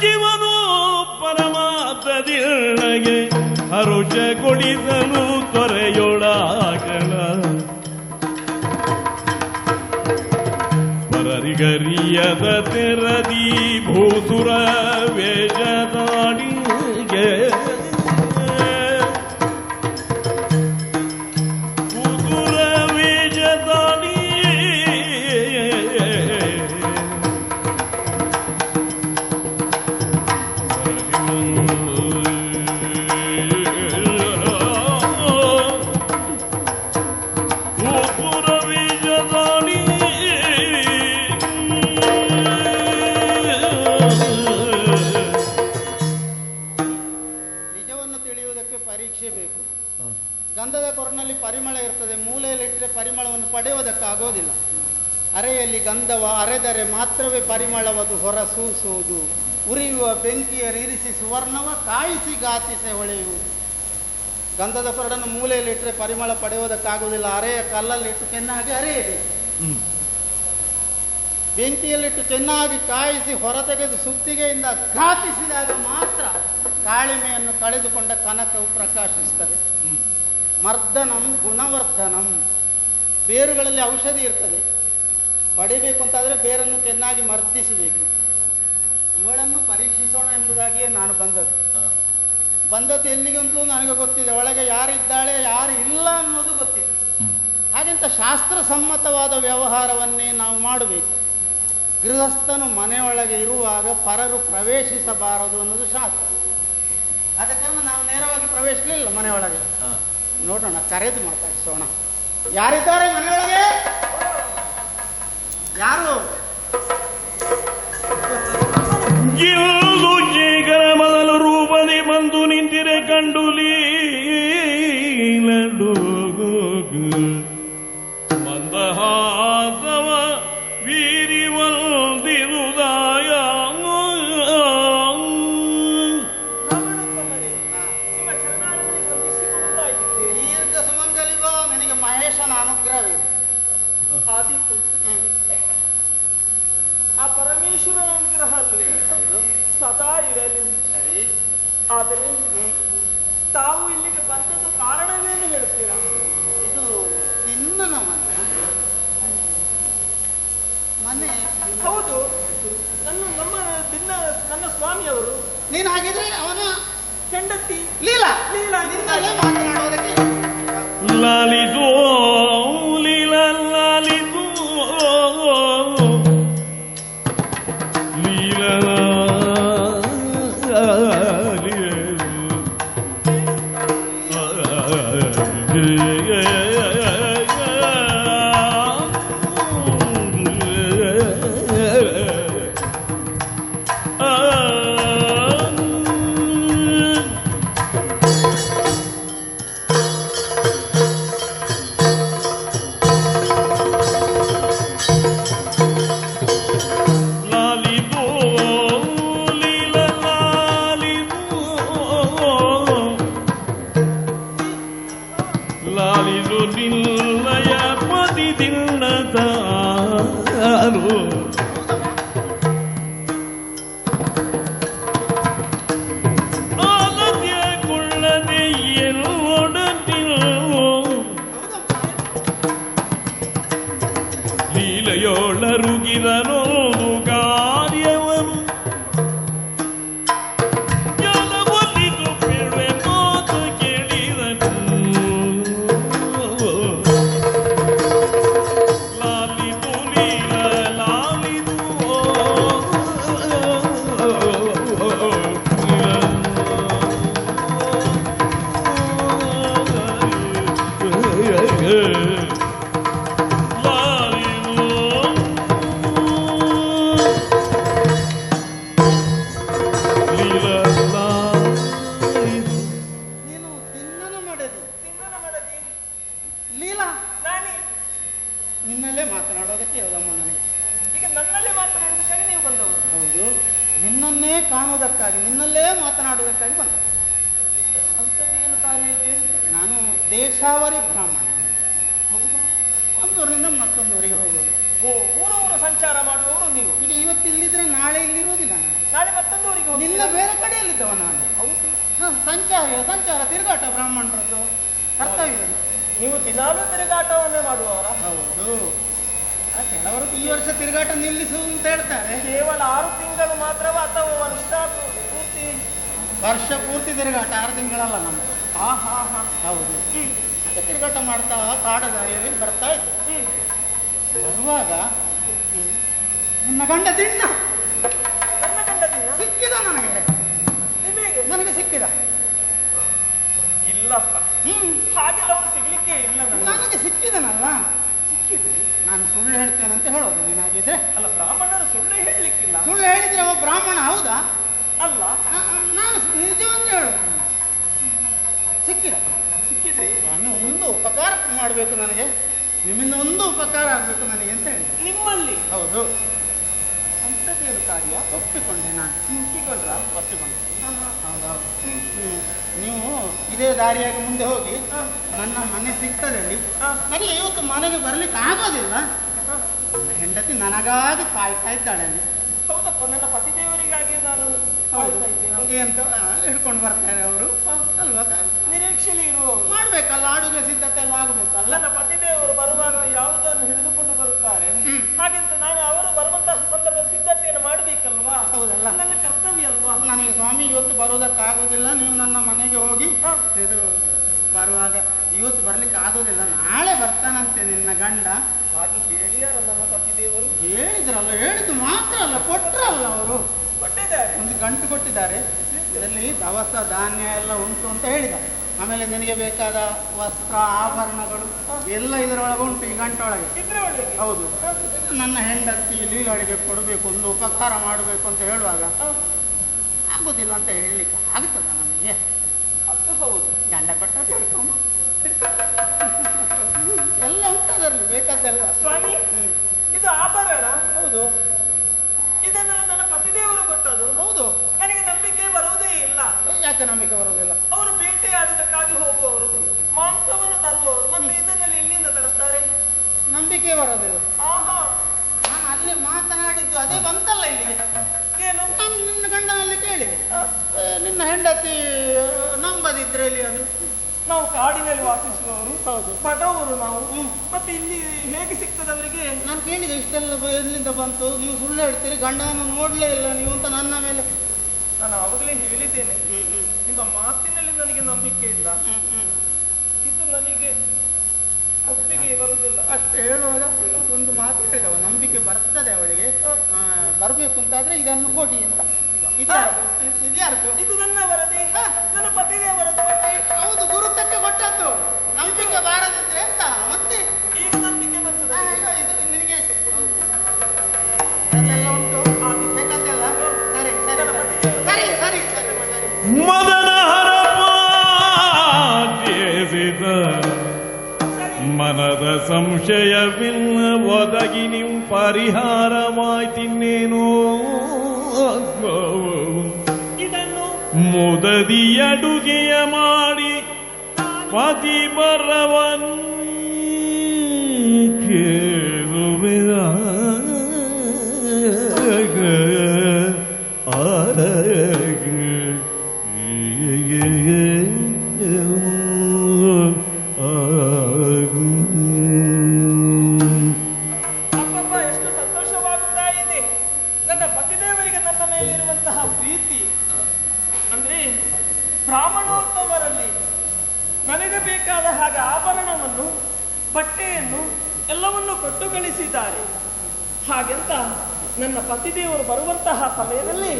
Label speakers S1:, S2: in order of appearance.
S1: ಜೀವನು ಹರುಷ ಕೊಡಿಸಲು ತೊರೆಯೊಳಾಗಣ ಪರರಿಗರಿಯದ ತೆರದಿ ಭೂಸುರ ವೇಷದಾಡಿಗೆ
S2: ಪರಿಮಳ ಇರ್ತದೆ ಮೂಲೆಯಲ್ಲಿಟ್ಟರೆ ಪರಿಮಳವನ್ನು ಪಡೆಯುವುದಕ್ಕಾಗೋದಿಲ್ಲ. ಅರೆಯಲ್ಲಿ ಗಂಧವ ಅರೆದರೆ ಮಾತ್ರವೇ ಪರಿಮಳವದು ಹೊರ ಸೂಸುವುದು. ಉರಿಯುವ ಬೆಂಕಿಯರಿರಿಸಿ ಸುವರ್ಣವ ಕಾಯಿಸಿ ಗಾತಿಸೆ ಹೊಳೆಯುವುದು. ಗಂಧದ ಕೊರಡನ್ನು ಮೂಲೆಯಲ್ಲಿಟ್ಟರೆ ಪರಿಮಳ ಪಡೆಯುವುದಕ್ಕಾಗುವುದಿಲ್ಲ. ಅರೆಯ ಕಲ್ಲಲ್ಲಿಟ್ಟು ಚೆನ್ನಾಗಿ ಅರೆಯಬೇಕು ಬೆಂಕಿಯಲ್ಲಿಟ್ಟು ಚೆನ್ನಾಗಿ ಕಾಯಿಸಿ ಹೊರತೆಗೆದು ಸುತ್ತಿಗೆಯಿಂದ ಘಾತಿಸಿದಾಗ ಮಾತ್ರ ಕಾಳಿಮೆಯನ್ನು ಕಳೆದುಕೊಂಡ ಕನಕವು ಪ್ರಕಾಶಿಸ್ತದೆ ಮರ್ದನಂ ಗುಣವರ್ಧನಂ. ಬೇರುಗಳಲ್ಲಿ ಔಷಧಿ ಇರ್ತದೆ. ಪಡಿಬೇಕು ಅಂತಾದರೆ ಬೇರನ್ನು ಚೆನ್ನಾಗಿ ಮರ್ದಿಸಬೇಕು. ಇವಳನ್ನು ಪರೀಕ್ಷಿಸೋಣ ಎಂಬುದಾಗಿಯೇ ನಾನು ಬಂದದ್ದು. ಬಂದದ್ದು ಎಲ್ಲಿಗಂತೂ ನನಗೆ ಗೊತ್ತಿದೆ. ಒಳಗೆ ಯಾರಿದ್ದಾಳೆ ಯಾರು ಇಲ್ಲ ಅನ್ನೋದು ಗೊತ್ತಿದೆ. ಹಾಗೆಂತ ಶಾಸ್ತ್ರಸಮ್ಮತವಾದ ವ್ಯವಹಾರವನ್ನೇ ನಾವು ಮಾಡಬೇಕು. ಗೃಹಸ್ಥನು ಮನೆಯೊಳಗೆ ಇರುವಾಗ ಪರರು ಪ್ರವೇಶಿಸಬಾರದು ಅನ್ನೋದು ಶಾಸ್ತ್ರ. ಆದ ಕಾರಣ ನಾವು ನೇರವಾಗಿ ಪ್ರವೇಶಿಸಲಿಲ್ಲ ಮನೆಯೊಳಗೆ. ನೋಡೋಣ ಕರೆದು ಮಾತಾಡಿಸೋಣ. ಯಾರಿದ್ದಾರೆ ಮನೆಯೊಳಗೆ? ಯಾರು?
S1: ಮೊದಲು ರೂಪದಿ ಬಂದು ನಿಂತಿರೆ ಕಂಡು
S2: ಮಹೇಶನ ಅನುಗ್ರಹವೇ?
S3: ಆದಿತ್ತು ಆ ಪರಮೇಶ್ವರನ ಅನುಗ್ರಹ ಅಲ್ವೇ ಸದಾ ಇರಲಿ.
S2: ಸರಿ.
S3: ಆದರೆ. ತಾವು ಇಲ್ಲಿಗೆ ಬಂದದ್ದು ಕಾರಣವೇನು ಹೇಳ್ತೀರಾ
S2: ಇದು ತಿನ್ನನ ಮನೆ. ಮನೆ
S3: ಹೌದು. ನನ್ನ ನಮ್ಮ ದಿನ ನನ್ನ ಸ್ವಾಮಿಯವರು
S2: ನೀನು ಹಾಗಿದ್ರೆ ಅವನ
S3: ಹೆಂಡತಿ
S2: ಲೀಲಾ.
S3: ಲೀಲಾ.
S2: ನಿನ್ನಲ್ಲೇ
S1: ಲೀಲಾ
S2: ನಾನೇ. ನಿನ್ನಲ್ಲೇ ಮಾತನಾಡೋದಕ್ಕೆ ಇರೋದಮ್ಮ ನನಗೆ.
S3: ಈಗ ನನ್ನಲ್ಲೇ ಮಾತನಾಡೋದಕ್ಕಾಗಿ ನೀವು ಬಂದವರು.
S2: ಹೌದು. ನಿನ್ನನ್ನೇ ಕಾಣುವುದಕ್ಕಾಗಿ ನಿನ್ನಲ್ಲೇ ಮಾತನಾಡುವುದಕ್ಕಾಗಿ ಬಂದ
S3: ಅಂಥದ್ದೇನು ಕಾರ್ಯ ಇದೆ?
S2: ನಾನು ದೇಶಾವರಿ ಬ್ರಾಹ್ಮಣ. ಒಂದೂರಿನಿಂದ ಮತ್ತೊಂದೂರಿಗೆ ಹೋಗೋದು.
S3: ಓ ಊರು ಊರು ಸಂಚಾರ ಮಾಡುವವರು ನೀವು.
S2: ಈಗ ಇವತ್ತು ಇಲ್ಲಿದ್ರೆ ನಾಳೆ ಇಲ್ಲಿರುವುದಿಲ್ಲ ನಾನು.
S3: ನಾಳೆ ಮತ್ತೊಂದು ಊರಿಗೆ
S2: ನಿನ್ನ ಬೇರೆ ಕಡೆಯಲ್ಲಿದ್ದವ ನಾನು. ಹೌದು. ಸಂಚಾರ ಸಂಚಾರ ತಿರುಗಾಟ ಬ್ರಾಹ್ಮಣರದ್ದು. ಕರ್ತವ್ಯ ಇದು.
S3: ನೀವು ದಿನಾಲೂ ತಿರುಗಾಟವನ್ನೇ ಮಾಡುವವರ?
S2: ಹೌದು. ಕೆಲವರು ಈ ವರ್ಷ ತಿರುಗಾಟ ನಿಲ್ಲಿಸು ಅಂತ ಹೇಳ್ತಾರೆ.
S3: ಕೇವಲ ಆರು ತಿಂಗಳು ಮಾತ್ರವ ಅಥವಾ ವರ್ಷ ಪೂರ್ತಿ
S2: ವರ್ಷ ಪೂರ್ತಿ ತಿರುಗಾಟ ಆರು ತಿಂಗಳಲ್ಲ ನಮ್ಮ
S3: ಹಾ ಹಾ ಹಾ.
S2: ಹೌದು. ಅದಕ್ಕೆ ತಿರುಗಾಟ ಮಾಡ್ತಾ ಕಾಡು ದಾರಿಯಲ್ಲಿ ಬರ್ತಾ ಇತ್ತು ಬರುವಾಗ ನನ್ನ ಗಂಡ
S3: ನನ್ನ ಗಂಡದಿನ
S2: ಸಿಕ್ಕಿದ ನನಗೆ.
S3: ನಿಮಗೆ
S2: ನನಗೆ ಸಿಕ್ಕಿದ.
S3: ಇಲ್ಲಪ್ಪ.
S2: ಹ್ಮ್.
S3: ಹಾಗೆಲ್ಲ ನನಗೆ
S2: ಸಿಕ್ಕಿದನಲ್ಲ?
S3: ಸಿಕ್ಕಿದೆ.
S2: ನಾನು ಸುಳ್ಳು ಹೇಳ್ತೇನೆ ಅಂತ ಹೇಳೋದು ನೀನಾಗಿದ್ರೆ
S3: ಅಲ್ಲ ಬ್ರಾಹ್ಮಣರು ಸುಳ್ಳು ಹೇಳಲಿಕ್ಕಿಲ್ಲ
S2: ಸುಳ್ಳು ಹೇಳಿದ್ರೆ ಅವ ಬ್ರಾಹ್ಮಣ ಹೌದಾ?
S3: ಅಲ್ಲ.
S2: ನಾನು ನಿಜವನ್ನು ಹೇಳೋದು ಸಿಕ್ಕಿದ.
S3: ಸಿಕ್ಕಿದ್ರಿ
S2: ನಾನು ಒಂದು ಉಪಕಾರ ಮಾಡಬೇಕು ನನಗೆ. ನಿಮ್ಮಿಂದ ಒಂದು ಉಪಕಾರ ಆಗಬೇಕು ನನಗೆ ಅಂತ ಹೇಳಿ.
S3: ನಿಮ್ಮಲ್ಲಿ?
S2: ಹೌದು.
S3: ಅಂಥದ್ದೇನು ಕಾರ್ಯ
S2: ಒಪ್ಪಿಕೊಂಡೆ ನಾನು.
S3: ಒಪ್ಪಿಕೊಂಡ್ರ?
S2: ಒಪ್ಪಿಕೊಂಡೆ ಹೌದೌದು ಹ್ಮ್. ನೀವು ಇದೇ ದಾರಿಯಾಗಿ ಮುಂದೆ ಹೋಗಿ ನನ್ನ ಮನೆ ಸಿಗ್ತದೆ ಅಲ್ಲಿ. ನನಗೆ ಇವತ್ತು ಮನೆಗೆ ಬರ್ಲಿಕ್ಕೆ ಆಗೋದಿಲ್ಲ. ಹೆಂಡತಿ ನನಗಾಗಿ ಕಾಯ್ತಾ ಇದ್ದಾಳೆ ಅಲ್ಲಿ.
S3: ಹೌದಪ್ಪ ನನ್ನ ಪತಿದೇವರಿಗಾಗಿ ನಾನು.
S2: ಅಂತ ಹಿಡ್ಕೊಂಡು ಬರ್ತಾರೆ ಅವರು? ಅಲ್ವಾ?
S3: ನಿರೀಕ್ಷೆಯಲ್ಲಿ ಇರು
S2: ಮಾಡ್ಬೇಕಲ್ಲ ಆಡುಗೆ ಸಿದ್ಧತೆ ಎಲ್ಲ ಆಗಬೇಕಲ್ಲ.
S3: ನನ್ನ ಪತಿದೇವರು ಬರುವಾಗ ಯಾವುದನ್ನು ಹಿಡಿದುಕೊಂಡು ಬರುತ್ತಾರೆ ಹಾಗೆಂತ ನಾನು ಅವರು ಬರುವಂತಹ ಸಂದರ್ಭ ಸಿದ್ಧತೆಯನ್ನು ಮಾಡಬೇಕಲ್ವಾ
S2: ಹೌದಲ್ಲ?
S3: ನನ್ನ ಕರ್ತವ್ಯ ಅಲ್ವಾ
S2: ನನಗೆ ಸ್ವಾಮಿ ಇವತ್ತು ಬರೋದಕ್ಕಾಗೋದಿಲ್ಲ ನೀವು ನನ್ನ ಮನೆಗೆ ಹೋಗಿ ಇದು ಬರುವಾಗ ಇವತ್ತು ಬರ್ಲಿಕ್ಕೆ ಆಗೋದಿಲ್ಲ. ನಾಳೆ ಬರ್ತಾನಂತೆ ನಿನ್ನ ಗಂಡ.
S3: ಹಾಗೆ ಪತಿದೇವರು
S2: ಹೇಳಿದ್ರಲ್ಲ ಹೇಳಿದ್ದು ಮಾತ್ರ ಅಲ್ಲ ಕೊಟ್ರಲ್ಲ ಅವರು.
S3: ಕೊಟ್ಟಿದ್ದಾರೆ.
S2: ಒಂದು ಗಂಟು ಕೊಟ್ಟಿದ್ದಾರೆ. ಇದರಲ್ಲಿ ದವಸ ಧಾನ್ಯ ಎಲ್ಲ ಉಂಟು ಅಂತ ಹೇಳಿದ ಆಮೇಲೆ ನಿನಗೆ ಬೇಕಾದ ವಸ್ತ್ರ ಆಭರಣಗಳು ಎಲ್ಲ ಇದರೊಳಗೆ ಉಂಟು ಈ ಗಂಟೊಳಗೆ.
S3: ಒಳಗೆ
S2: ಹೌದು. ನನ್ನ ಹೆಂಡತಿ ಲೀಲಾಳಿಗೆ ಕೊಡಬೇಕು ಒಂದು ಉಪಕಾರ ಮಾಡಬೇಕು ಅಂತ ಹೇಳುವಾಗ ಆಗೋದಿಲ್ಲ ಅಂತ ಹೇಳಲಿಕ್ಕೆ ಆಗ್ತದ ನಮಗೆ?
S3: ಅದು ಹೌದು.
S2: ಗಂಡ ಕೊಟ್ಟ ಎಲ್ಲ ಉಂಟು ಅದರಲ್ಲಿ ಬೇಕಾದ್ದೆಲ್ಲ.
S3: ಸ್ವಾಮಿ ಇದು ಆಭರಣ
S2: ಹೌದು.
S3: ಇದನ್ನು ನನ್ನ ಪತಿದೇವರು ಕೊಟ್ಟದು
S2: ಹೌದು.
S3: ನನಗೆ ನಂಬಿಕೆ ಬರುವುದೇ ಇಲ್ಲ.
S2: ಯಾಕೆ ನಂಬಿಕೆ ಬರುವುದಿಲ್ಲ?
S3: ಅವರು ಬೇಟೆಯಾಡುವುದಕ್ಕಾಗಿ ಹೋಗುವವರು ಮಾಂಸವನ್ನು ತರುವವರು ಮತ್ತೆ ಇದನ್ನಲ್ಲಿ ಇಲ್ಲಿಂದ ತರುತ್ತಾರೆ?
S2: ನಂಬಿಕೆ ಬರೋದಿಲ್ಲ
S3: ಆಹಾ.
S2: ನಾನು ಅಲ್ಲಿ ಮಾತನಾಡಿದ್ದು ಅದೇ ಬಂತಲ್ಲ ಇಲ್ಲಿಗೆ
S3: ಏನು?
S2: ನಾನು ನಿನ್ನ ಗಂಡನಲ್ಲಿ ಕೇಳಿದೆ. ನಿನ್ನ ಹೆಂಡತಿ ನಂಬದಿದ್ರೆ ಇಲ್ಲಿ ಅದು?
S3: ನಾವು ಕಾಡಿನಲ್ಲಿ ವಾಸಿಸುವವರು.
S2: ಹೌದು.
S3: ಬಡವರು ನಾವು. ಮತ್ತೆ ಇಲ್ಲಿ ಹೇಗೆ ಸಿಗ್ತದೆ ಅವರಿಗೆ?
S2: ನಾನು ಕೇಳಿದೆ ಇಷ್ಟೆಲ್ಲ ಎಲ್ಲಿಂದ ಬಂತು? ನೀವು ಸುಳ್ಳು ಹೇಳ್ತೀರಿ ಗಂಡನನ್ನು ನೋಡಲೇ ಇಲ್ಲ ನೀವು ಅಂತ ನನ್ನ ಮೇಲೆ.
S3: ನಾನು ಆವಾಗಲೇ ಹೇಳಿದ್ದೇನೆ. ನಿಮ್ಮ ಮಾತಿನಲ್ಲಿ ನನಗೆ ನಂಬಿಕೆ ಇಲ್ಲ. ಇದು ನನಗೆ ಒಪ್ಪಿಗೆ ಬರುವುದಿಲ್ಲ.
S2: ಅಷ್ಟು ಹೇಳುವಾಗ ಒಂದು ಮಾತು ಹೇಳಿದವ ನಂಬಿಕೆ ಬರ್ತದೆ ಅವಳಿಗೆ. ಬರಬೇಕು ಅಂತಾದ್ರೆ ಇದನ್ನು ಕೊಡಿ ಅಂತ. ಇದ್ಯಾರ್ದು? ಇದ್-
S3: ನನ್ನ ವರದಿ. ನನ್ನ ಪತಿದೇವರದ್ದು
S2: ಹೌದು ಗುರುತಕ್ಕೆ ಕೊಟ್ಟದ್ದು.
S1: ಮನದ ಸಂಶಯವಿಲ್ಲ ಒದಗಿ ನೀವು ಪರಿಹಾರವಾಯ್ತಿನ್ನೇನೋ ಮುದದಿ ಅಡುಗೆಯ ಮಾಡಿ ಪತಿ ಬರವನ್ ಕೇಳುವೆಯ
S3: ಪ್ರೀತಿ ಅಂದ್ರೆ ಬ್ರಾಹ್ಮಣೋತ್ತಮರಲ್ಲಿ ನನಗೆ ಬೇಕಾದ ಹಾಗೆ ಆಭರಣವನ್ನು, ಬಟ್ಟೆಯನ್ನು ಎಲ್ಲವನ್ನು ಕೊಟ್ಟು ಗಳಿಸಿದ್ದಾರೆ ಹಾಗೆಂತ ನನ್ನ ಪತಿದೇವರು ಬರುವಂತಹ ಸಮಯದಲ್ಲಿ